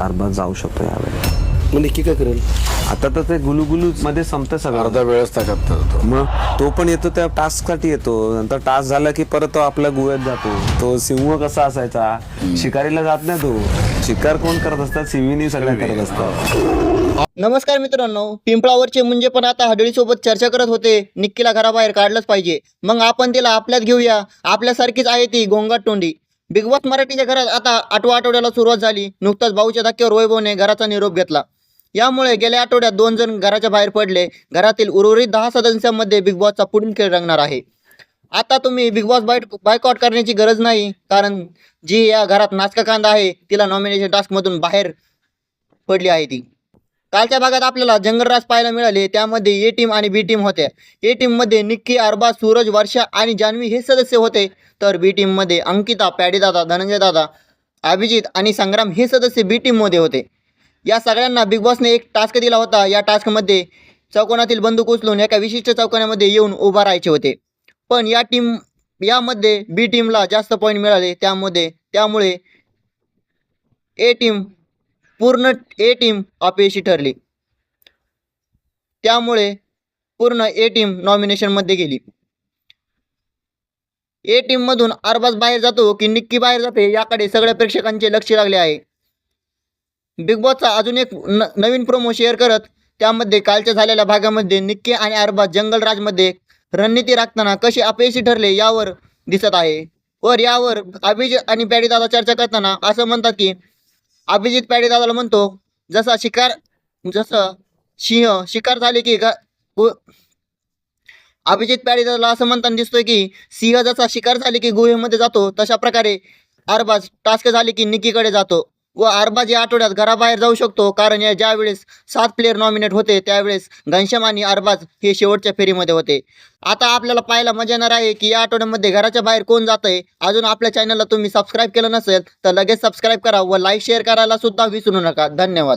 अरबाज जाऊ शकतो यावेळी. मग नक्की काय करेल? आता तर ते गुलुगुलू मध्ये संपतं सगळं. अर्धा वेळच ताकद तो मग तो पण येतो त्या टास्कसाठी येतो. नंतर टास्क झाला की परत तो आपल्या गुव्यात जातो. तो सिंह कसा असायचा? शिकारीला जात नाही तो. शिकार कोण करत असतात? सिंहीनी सगळ्या करत असतात. नमस्कार मित्रांनो पिंपळावरचे मुंजे पण आता हडळीसोबत चर्चा करत होते. निक्कीला घराबाहेर काढलंच पाहिजे. मग आपण तिला आपल्यात घेऊया. आपल्यासारखीच आहे ती गोंगाट तोंडी. बिग बॉस मराठीच्या घरात आता आठव्या आठवड्याला सुरुवात झाली. नुकताच भाऊच्या धक्क्यावर वैभवने घराचा निरोप घेतला. यामुळे गेल्या आठवड्यात दोन जण घराच्या बाहेर पडले. घरातील उर्वरित दहा सदस्यांमध्ये बिग बॉसचा पुढील खेळ रंगणार आहे. आता तुम्ही बिग बॉस बाय बायकॉट करण्याची गरज नाही कारण जी या घरात नाचका कांदा आहे तिला नॉमिनेशन टास्कमधून बाहेर पडली आहे ती. कालच्या भागात आपल्याला जंगलराज पाहायला मिळाले. त्यामध्ये ए टीम आणि बी टीम होत्या ए टीममध्ये निक्की अरबा सूरज वर्षा आणि जान्हवी हे सदस्य होते. तर बी टीममध्ये अंकिता पॅडीदादा धनंजय दादा अभिजित आणि संग्राम हे सदस्य बी टीममध्ये होते. या सगळ्यांना बिग बॉसने एक टास्क दिला होता. या टास्कमध्ये चौकोनातील बंदूक उचलून एका विशिष्ट चौकोनामध्ये येऊन उभा राहायचे होते. पण या टीम यामध्ये बी टीमला जास्त पॉईंट मिळाले. त्यामध्ये त्यामुळे ए टीम पूर्ण ए टीम अपयशी ठरली. त्यामुळे पूर्ण ए टीम नॉमिनेशनमध्ये गेली. ए टीममधून अरबाज बाहेर जातो की निक्की बाहेर जाते याकडे सगळ्या प्रेक्षकांचे लक्ष लागले आहे. बिग बॉसचा अजून एक न नवीन प्रोमो शेअर करत त्यामध्ये कालच्या झालेल्या भागामध्ये निक्की आणि अरबाज जंगल राजमध्ये रणनीती राखताना कसे अपयशी ठरले यावर दिसत आहे. वर यावर अभिजित आणि पॅडीदादा चर्चा करताना असं म्हणतात की अभिजित पॅडीदादाला म्हणतो जसा शिकार जसं सिंह शिकार झाले की गा गु- अभिजित पॅडीदादाला असं म्हणताना दिसतोय की सिंह जसा शिकार झाले की गुहेमध्ये जातो तशा प्रकारे अरबाज टास्क झाले की निकीकडे जातो. व अरबाज या आठवड्यात घराबाहेर जाऊ शकतो. कारण या ज्यावेळेस सात प्लेयर नॉमिनेट होते त्यावेळेस घनश्याम आणि अरबाज हे शेवटच्या फेरीमध्ये होते. आता आपल्याला पाहायला मजा येणार आहे की या आठवड्यामध्ये घराच्या बाहेर कोण जात आहे अजून आपल्या चॅनलला तुम्ही सबस्क्राईब केलं नसेल तर लगेच सबस्क्राईब करा व लाईक शेअर करायला सुद्धा विसरू नका. धन्यवाद.